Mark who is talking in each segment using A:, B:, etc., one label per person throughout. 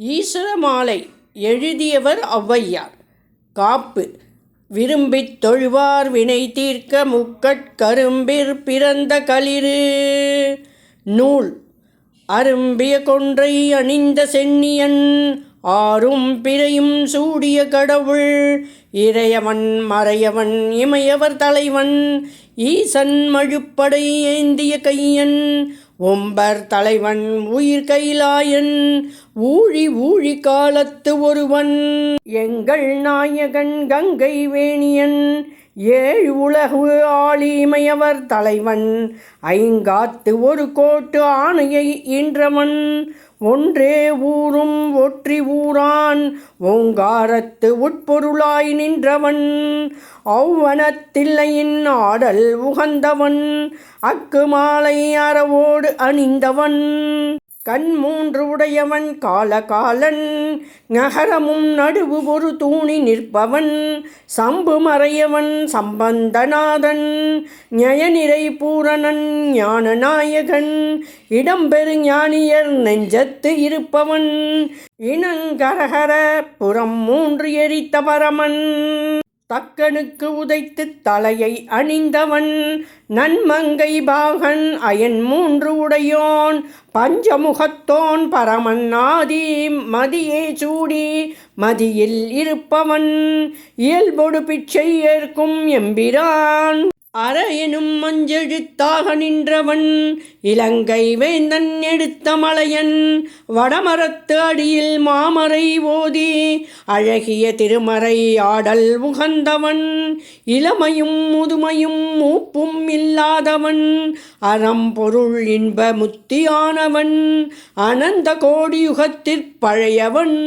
A: ஈஸ்வரமாலை எழுதியவர் ஔவையார். காப்பு. விரும்பித் தொழுவார் வினை தீர்க்க முக்கட்கரும்பிற் பிறந்த களிறு. நூல். அரும்பிய கொன்றை அணிந்த சென்னியன். ஆறும் பிறையும் சூடிய கடவுள். இறையவன் மறையவன் இமையவர் தலைவன். ஈசன் மழுப்படை ஏந்திய கையன். ஒம்பர் தலைவன் உயிர் கைலாயன். ஊழி ஊழி காலத்து ஒருவன். எங்கள் நாயகன் கங்கை வேணியன் ஏழு உலகு ஆளிமையவர் தலைவன் ஐங்காத்து ஒரு கோட்டு ஆணையை ஈன்றவன். ஒன்றே ஊரும் ஒற்றி ஊரான் ஓங்காரத்து உட்பொருளாய் நின்றவன். ஔவனத்தில்லையின் ஆடல் உகந்தவன் அக்கு மாலை அறவோடு அணிந்தவன். கண் மூன்று உடையவன் காலகாலன் நகரமும் நடுவு ஒரு தூணி நிற்பவன். சம்பு மறையவன் சம்பந்தநாதன். ஞயநிறை பூரணன் ஞானநாயகன். இடம்பெரு ஞானியர் நெஞ்சத்து இருப்பவன். இனங்கரகர புறம் மூன்று எரித்த பரமன். தக்கனுக்கு உதைத்து தலையை அணிந்தவன் நன்மங்கை பாகன் அயன் மூன்று உடையோன் பஞ்சமுகத்தோன் பரமன் ஆதி மதியே சூடி மதியில் இருப்பவன் இயல்பொடு பிச்சை ஏற்கும் எம்பிரான். அற எனும் மஞ்செழுத்தாக நின்றவன் இலங்கை வேந்தன் எடுத்த மலையன் வடமரத்து அடியில் மாமரை ஓதி அழகிய திருமறை ஆடல் உகந்தவன் இளமையும் முதுமையும் மூப்பும் இல்லாதவன் அறம்பொருள் இன்ப முத்தியானவன் அனந்த கோடியுகத்திற் பழையவன்.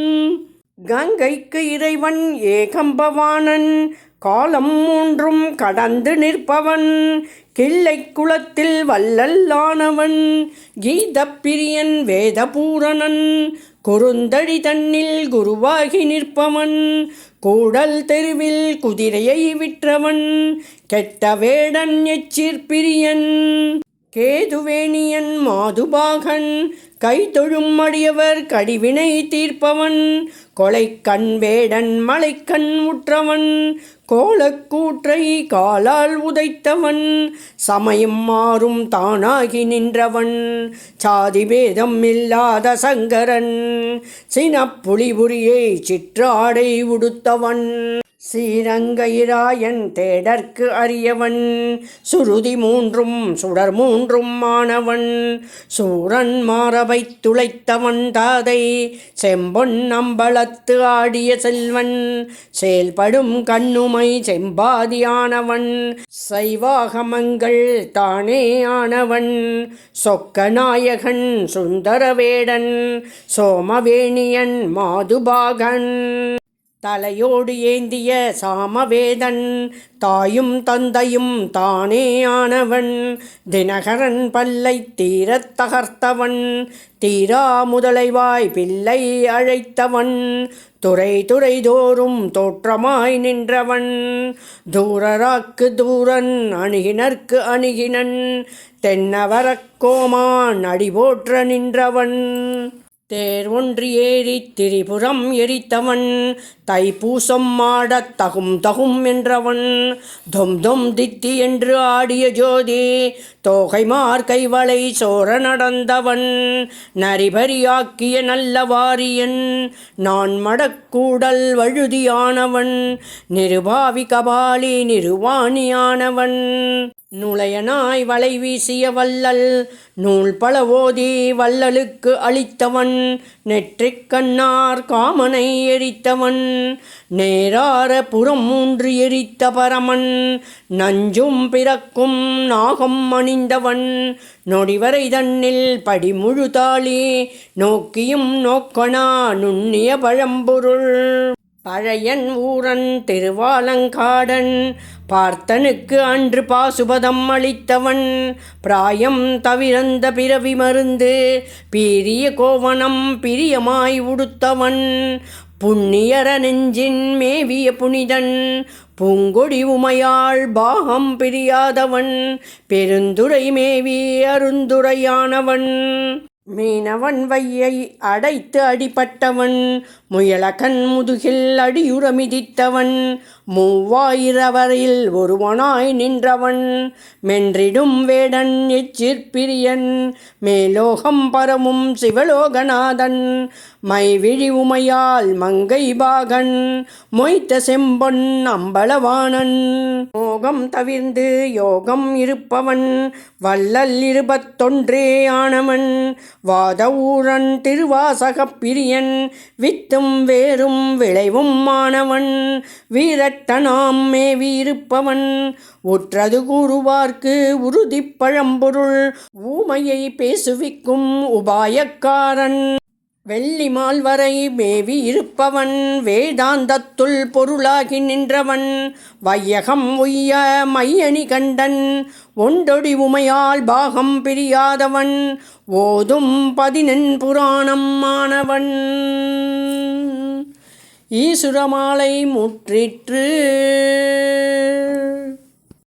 A: கங்கைக்கு இறைவன் ஏகம்பவானன் காலம் மூன்றும் கடந்து நிற்பவன். கிள்ளை குளத்தில் வல்லல்லானவன் கீதப்பிரியன் வேதபூரணன். குறுந்தடி தன்னில் குருவாகி நிற்பவன். கூடல் தெருவில் குதிரையை விற்றவன். கெட்ட வேடன் எச்சிற்பிரியன் கேதுவேணியன் மாதுபாகன். கைதொழும் அடியவர் கடிவினை தீர்ப்பவன். கொலைக்கண் வேடன் மலைக்கண் முற்றவன் கோலக்கூற்றை காலால் உதைத்தவன் சமயம் மாறும் தானாகி நின்றவன் சாதி பேதம் இல்லாத சங்கரன் சினப்புலிபுரியை சிற்றாடை உடுத்தவன். ஸ்ரீரங்கயிராயன் தேடற்கு அரியவன் சுருதி மூன்றும் சுடர் மூன்றும் மாணவன். சூரன் மாறவை துளைத்தவன் தாதை செம்பொன் அம்பலத்து ஆடிய செல்வன். செயல்படும் கண்ணுமை செம்பாதியானவன் சைவாகமங்கள் தானே ஆனவன். சொக்க நாயகன் சுந்தரவேடன் சோமவேணியன் மாதுபாகன். தலையோடு ஏந்திய சாமவேதன் தாயும் தந்தையும் தானே ஆனவன். தினகரன் பல்லை தீரத் தகர்த்தவன் தீரா முதலைவாய் பிள்ளை அழைத்தவன். துறை துறை தோறும் தோற்றமாய் நின்றவன். தூரராக்கு தூரன் அணுகினர்க்கு அணுகினன். தென்னவரக்கோமான் அடிபோற்ற நின்றவன். தேர் ஒன்று ஏறி திரிபுரம் எரித்தவன் தைப்பூசம் மாடத் தகும் தகும் என்றவன். தொம் தொம் தித்தி என்று ஆடிய ஜோதி தோகை கைவளை சோர நடந்தவன். நரிபரியாக்கிய நல்ல வாரியன் நான் மடக்கூடல் வழுதியானவன். நிருபாவி கபாலி நிருவாணியானவன். நுழையனாய் வலை வீசிய வள்ளல் நூல் பல ஓதி வள்ளலுக்கு அளித்தவன் நெற்றிக் கண்ணார் காமனை எரித்தவன் நேரார புறம் மூன்று எரித்த பரமன் நஞ்சும் பிறக்கும் நாகம் அணிந்தவன் நொடிவரை தன்னில் படிமுழு தாளி நோக்கியும் நோக்கணா நுண்ணிய பழம்பொருள். பழையன் ஊரன் திருவாலங்காடன் பார்த்தனுக்கு அன்று பாசுபதம் அளித்தவன். பிராயம் தவிரந்த பிறவி மருந்து பீரிய கோவணம் பிரியமாய் உடுத்தவன். புண்ணியர நெஞ்சின் மேவிய புனிதன் பூங்கொடி உமையாள் பாகம் பிரியாதவன். பெருந்துரை மேவி அருந்துரையானவன். மீனவன் வையை அடைத்து அடிபட்டவன். முயலகன் முதுகில் அடியுரமிதித்தவன் மூவாயிரவரில் ஒருவனாய் நின்றவன். மென்றிடும் வேடன் எச்சிற்பிரியன் மேலோகம் பரமும் சிவலோகநாதன். மைவிழி உமையால் மங்கை பாகன் மொய்த்த செம்பொன் அம்பளவானன் மோகம் தவிர்ந்து யோகம் இருப்பவன் வள்ளல் இருபத்தொன்றே ஆனவன். வாதவூரன் திருவாசகப் பிரியன் வித்தும் வேரும் விளைவும் மாணவன். வீரத்தனாம் மேவி இருப்பவன் கூறுவார்க்கு உறுதி பழம்பொருள். ஊமையை பேசுவிக்கும் உபாயக்காரன். வெள்ளிமால் வரை மேவி இருப்பவன் வேதாந்தத்துள் பொருளாகி நின்றவன் வையகம் உய்ய மையணி கண்டன் ஒண்டொடி உமையால் பாகம் பிரியாதவன் ஓதும் பதினெண் புராணம் ஆனவன் ஈசுரமாலை முற்றிற்று